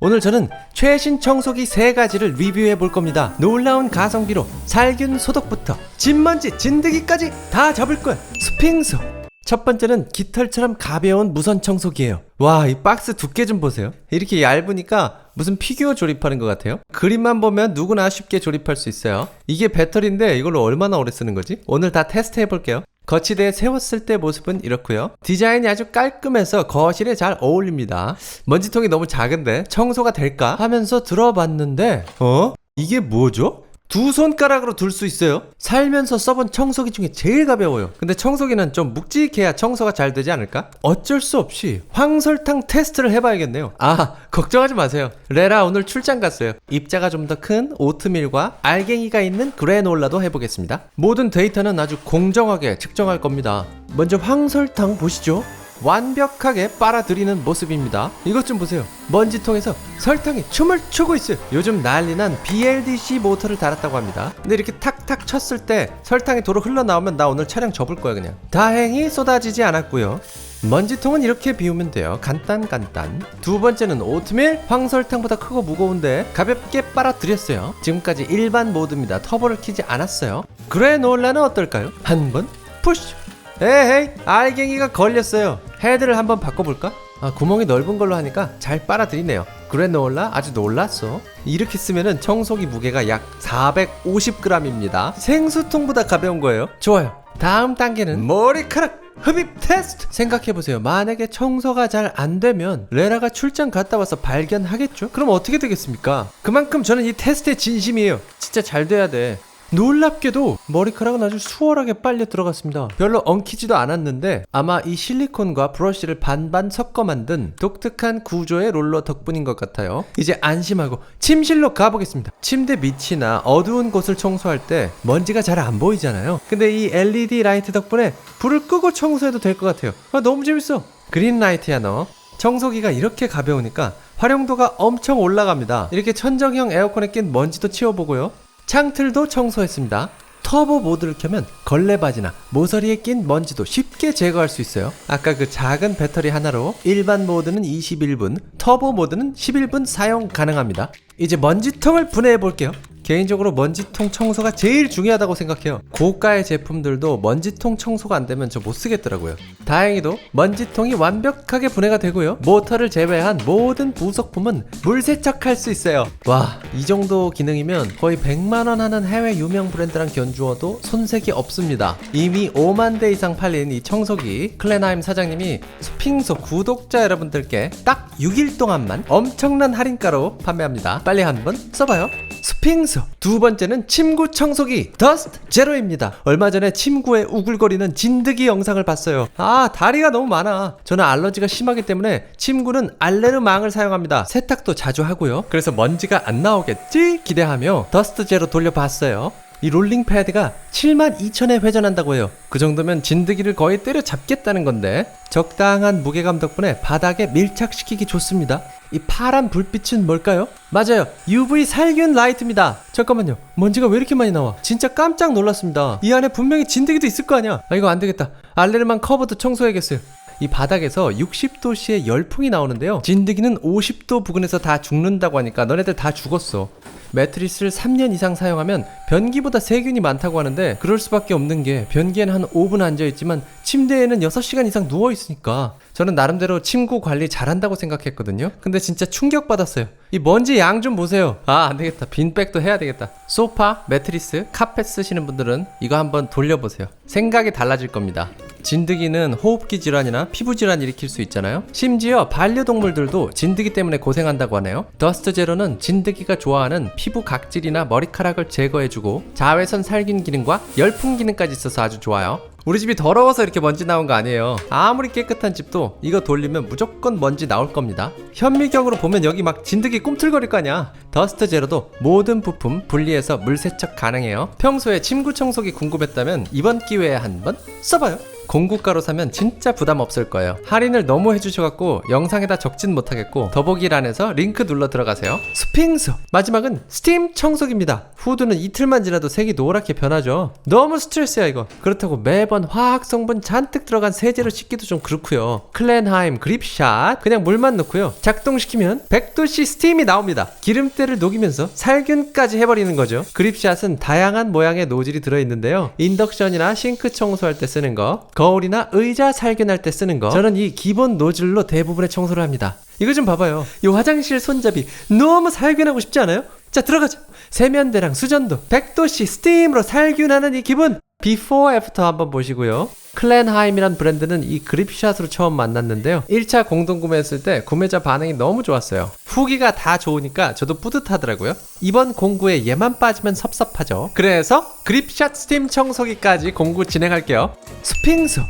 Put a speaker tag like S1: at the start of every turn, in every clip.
S1: 오늘 저는 최신 청소기 세 가지를 리뷰해 볼 겁니다. 놀라운 가성비로 살균 소독부터 진먼지 진드기까지 다 잡을 거야. 스핑서. 첫 번째는 깃털처럼 가벼운 무선 청소기예요. 와, 이 박스 두께 좀 보세요. 이렇게 얇으니까 무슨 피규어 조립하는 것 같아요. 그림만 보면 누구나 쉽게 조립할 수 있어요. 이게 배터리인데 이걸로 얼마나 오래 쓰는 거지? 오늘 다 테스트 해볼게요. 거치대에 세웠을 때 모습은 이렇고요. 디자인이 아주 깔끔해서 거실에 잘 어울립니다. 먼지통이 너무 작은데 청소가 될까 하면서 들어봤는데 어? 이게 뭐죠? 두 손가락으로 둘 수 있어요. 살면서 써본 청소기 중에 제일 가벼워요. 근데 청소기는 좀 묵직해야 청소가 잘 되지 않을까? 어쩔 수 없이 황설탕 테스트를 해봐야겠네요. 아, 걱정하지 마세요. 레라 오늘 출장 갔어요. 입자가 좀 더 큰 오트밀과 알갱이가 있는 그래놀라도 해보겠습니다. 모든 데이터는 아주 공정하게 측정할 겁니다. 먼저 황설탕 보시죠. 완벽하게 빨아들이는 모습입니다. 이것 좀 보세요. 먼지통에서 설탕이 춤을 추고 있어요. 요즘 난리난 BLDC 모터를 달았다고 합니다. 근데 이렇게 탁탁 쳤을 때 설탕이 도로 흘러나오면 나 오늘 촬영 접을 거야 그냥. 다행히 쏟아지지 않았고요. 먼지통은 이렇게 비우면 돼요. 간단 간단. 두 번째는 오트밀 황설탕보다 크고 무거운데 가볍게 빨아들였어요. 지금까지 일반 모드입니다. 터보를 키지 않았어요. 그래 놀라는 어떨까요? 한 번 푸시. 에헤이 알갱이가 걸렸어요. 헤드를 한번 바꿔볼까? 아 구멍이 넓은 걸로 하니까 잘 빨아들이네요. 그래 놀라 아주 놀랐어. 이렇게 쓰면은 청소기 무게가 약 450g입니다. 생수통보다 가벼운 거예요. 좋아요. 다음 단계는 머리카락 흡입 테스트 생각해보세요 만약에 청소가 잘 안 되면 레라가 출장 갔다 와서 발견하겠죠? 그럼 어떻게 되겠습니까? 그만큼 저는 이 테스트에 진심이에요 진짜 잘 돼야 돼 놀랍게도 머리카락은 아주 수월하게 빨려 들어갔습니다. 별로 엉키지도 않았는데 아마 이 실리콘과 브러쉬를 반반 섞어 만든 독특한 구조의 롤러 덕분인 것 같아요. 이제 안심하고 침실로 가보겠습니다. 침대 밑이나 어두운 곳을 청소할 때 먼지가 잘 안 보이잖아요. 근데 이 LED 라이트 덕분에 불을 끄고 청소해도 될 것 같아요. 아, 너무 재밌어. 그린 라이트야 너. 청소기가 이렇게 가벼우니까 활용도가 엄청 올라갑니다. 이렇게 천정형 에어컨에 낀 먼지도 치워보고요. 창틀도 청소했습니다. 터보 모드를 켜면 걸레바지나 모서리에 낀 먼지도 쉽게 제거할 수 있어요. 아까 그 작은 배터리 하나로 일반 모드는 21분, 터보 모드는 11분 사용 가능합니다. 이제 먼지통을 분해해 볼게요. 개인적으로 먼지통 청소가 제일 중요하다고 생각해요. 고가의 제품들도 먼지통 청소가 안 되면 저 못 쓰겠더라고요. 다행히도 먼지통이 완벽하게 분해가 되고요. 모터를 제외한 모든 부속품은 물 세척할 수 있어요. 와, 이 정도 기능이면 거의 100만 원 하는 해외 유명 브랜드랑 견주어도 손색이 없습니다. 이미 5만 대 이상 팔린 이 청소기 클레나임 사장님이 스핑소 구독자 여러분들께 딱 6일 동안만 엄청난 할인가로 판매합니다. 빨리 한번 써봐요. 스핑스 두 번째는 침구 청소기 더스트 제로입니다. 얼마 전에 침구에 우글거리는 진드기 영상을 봤어요. 아 다리가 너무 많아. 저는 알러지가 심하기 때문에 침구는 알레르망을 사용합니다. 세탁도 자주 하고요. 그래서 먼지가 안 나오겠지 기대하며 더스트 제로 돌려봤어요. 이 롤링 패드가 72,000에 회전한다고 해요. 그 정도면 진드기를 거의 때려잡겠다는 건데 적당한 무게감 덕분에 바닥에 밀착시키기 좋습니다. 이 파란 불빛은 뭘까요? 맞아요. UV 살균 라이트입니다. 잠깐만요. 먼지가 왜 이렇게 많이 나와? 진짜 깜짝 놀랐습니다. 이 안에 분명히 진드기도 있을 거 아니야. 아 이거 안 되겠다. 알레르만 커버도 청소해야겠어요. 이 바닥에서 60도씨의 열풍이 나오는데요. 진드기는 50도 부근에서 다 죽는다고 하니까 너네들 다 죽었어. 매트리스를 3년 이상 사용하면 변기보다 세균이 많다고 하는데 그럴 수밖에 없는 게 변기에는 한 5분 앉아 있지만 침대에는 6시간 이상 누워 있으니까 저는 나름대로 침구 관리 잘한다고 생각했거든요. 근데 진짜 충격받았어요. 이 먼지 양 좀 보세요. 아, 안 되겠다. 빈백도 해야 되겠다. 소파, 매트리스, 카펫 쓰시는 분들은 이거 한번 돌려보세요. 생각이 달라질 겁니다. 진드기는 호흡기 질환이나 피부 질환 일으킬 수 있잖아요. 심지어 반려동물들도 진드기 때문에 고생한다고 하네요. 더스트 제로는 진드기가 좋아하는 피부 각질이나 머리카락을 제거해주고 자외선 살균 기능과 열풍 기능까지 있어서 아주 좋아요. 우리 집이 더러워서 이렇게 먼지 나온 거 아니에요. 아무리 깨끗한 집도 이거 돌리면 무조건 먼지 나올 겁니다. 현미경으로 보면 여기 막 진드기 꿈틀거릴 거 아니야. 더스트 제로도 모든 부품 분리해서 물 세척 가능해요. 평소에 침구 청소기 궁금했다면 이번 기회에 한번 써봐요. 공구가로 사면 진짜 부담 없을 거예요. 할인을 너무 해주셔갖고 영상에다 적진 못하겠고 더보기란에서 링크 눌러 들어가세요. 스핑스 마지막은 스팀 청소기입니다. 후드는 이틀만 지나도 색이 노랗게 변하죠. 너무 스트레스야 이거. 그렇다고 매번 화학 성분 잔뜩 들어간 세제로 씻기도 좀 그렇고요. 클렌하임 그립샷 그냥 물만 넣고요. 작동시키면 100도씨 스팀이 나옵니다. 기름때를 녹이면서 살균까지 해버리는 거죠. 그립샷은 다양한 모양의 노즐이 들어있는데요. 인덕션이나 싱크 청소할 때 쓰는 거, 거울이나 의자 살균할 때 쓰는 거. 저는 이 기본 노즐로 대부분의 청소를 합니다. 이거 좀 봐봐요. 이 화장실 손잡이 너무 살균하고 싶지 않아요? 자 들어가자. 세면대랑 수전도 100도씨 스팀으로 살균하는 이 기분. 비포 애프터 한번 보시고요. 클렌하임이란 브랜드는 이 그립샷으로 처음 만났는데요. 1차 공동 구매했을 때 구매자 반응이 너무 좋았어요. 후기가 다 좋으니까 저도 뿌듯하더라고요. 이번 공구에 얘만 빠지면 섭섭하죠. 그래서 그립샷 스팀 청소기까지 공구 진행할게요. 스핑스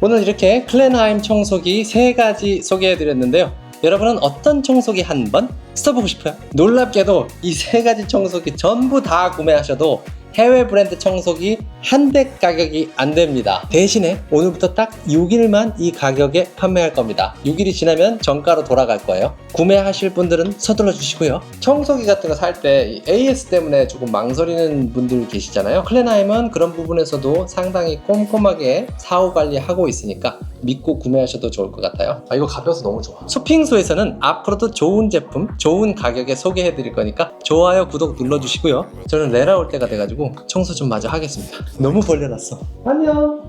S1: 오늘 이렇게 클렌하임 청소기 세 가지 소개해 드렸는데요. 여러분은 어떤 청소기 한 번 써보고 싶어요? 놀랍게도 이 세 가지 청소기 전부 다 구매하셔도 해외 브랜드 청소기 한 대 가격이 안 됩니다. 대신에 오늘부터 딱 6일만 이 가격에 판매할 겁니다. 6일이 지나면 정가로 돌아갈 거예요. 구매하실 분들은 서둘러 주시고요. 청소기 같은 거 살 때 AS 때문에 조금 망설이는 분들 계시잖아요. 클레나임은 그런 부분에서도 상당히 꼼꼼하게 사후 관리하고 있으니까 믿고 구매하셔도 좋을 것 같아요. 아, 이거 가벼워서 너무 좋아. 수핑소에서는 앞으로도 좋은 제품, 좋은 가격에 소개해 드릴 거니까 좋아요, 구독 눌러 주시고요. 저는 레라 올 때가 돼 가지고 청소 좀 마저 하겠습니다. 너무 벌려놨어. 안녕!